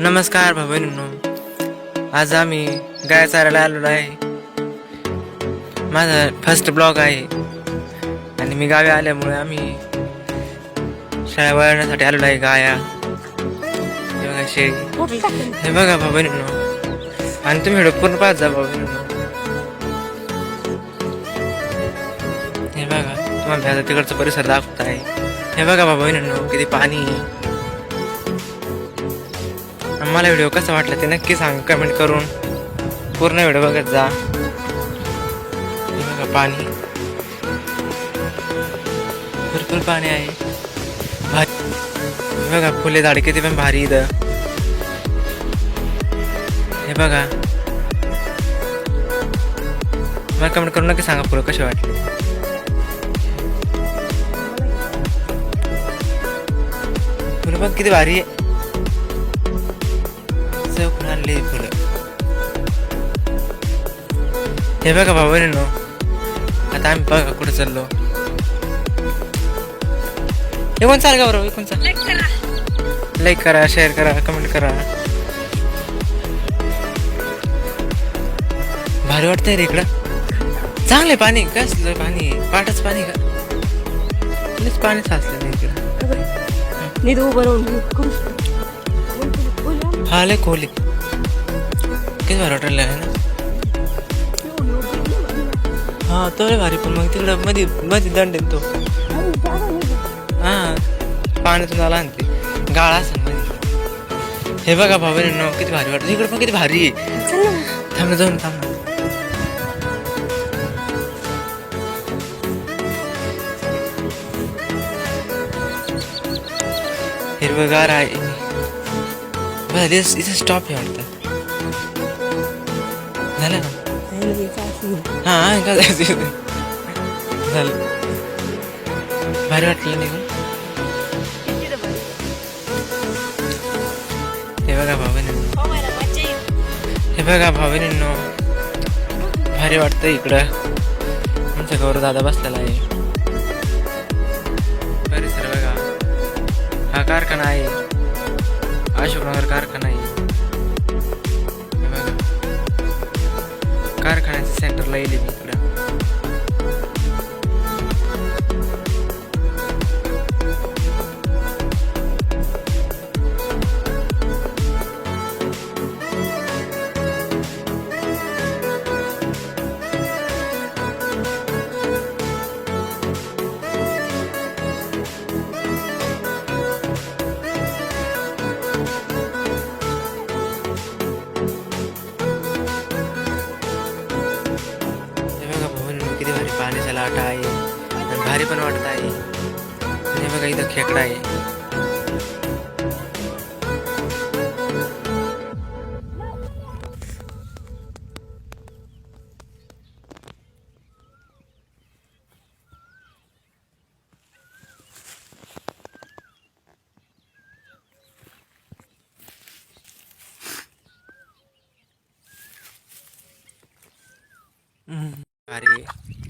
नमस्कार भाऊ आज आम्ही गाय चारायला आलेलो आहे. माझा फर्स्ट ब्लॉग आहे. आणि मी गावी आल्यामुळे आम्ही शाळा वळण्यासाठी आलेलो आहे गाया. हे बघा शे हे बघा भाऊ आणि तुम्ही व्हिडिओ पूर्ण पाहत जा भाऊ हे बघा तुम्हाला आता तिकडचा परिसर दाखवत आहे. हे बघा भाऊ किती पाणी आहे. मला व्हिडिओ कसा वाटला ते नक्की सांग कमेंट करून. पूर्ण व्हिडिओ बघत जा. बघा पाणी. भरपूर पाणी आहे. भारी बघा फुले झाडे किती पण भारी इथं. हे बघा. मला कमेंट करून नक्की सांगा फुलं कसे वाटले. फुलं बघ किती भारी आहे. चौकून आणले फुलं हे बघा भाऊ आता आम्ही बघा कुठे चाललो हे कोण चाल का बरोबर कोण चाल लाईक करा शेअर करा कमेंट करा भारी वाटतंय रे इकडं चांगलं आहे पाणी कसलं पाणी पाठच पाणी का लयच पाणी साचलेलं आहे इकडं नीट उभं राहून आले शकतो खोली किती भारी वाटायला आहे ना. हा तो रे भारी पण मग तिकडं मध्ये मध्ये दंड आहे तो. हा पाण्यातून आला आणि ते गाळ असं मध्ये हे बघा भाऊ किती भारी वाटतं. इकडं पण किती भारी आहे. थांब जाऊन थांब ना. हिरवगार आहे. बरं दिस इथे स्टॉप आहे वाटतं झालं ना हा का जायचं इथे? झालं भारी वाटलं निघून हे बघा भाऊ हे बघा भाऊ भारी वाटतं इकडं आमचा गौरव दादा बसलेला आहे परिसर बघा हा कारखाना आहे अशोकनगर कारखाना आहे. कारखान्याच्या सेंटरला येईल मी इकडं. लाटा आहे आणि भारी पण वाटत आहे आणि बघा इथं खेकडा आहे भारी आहे.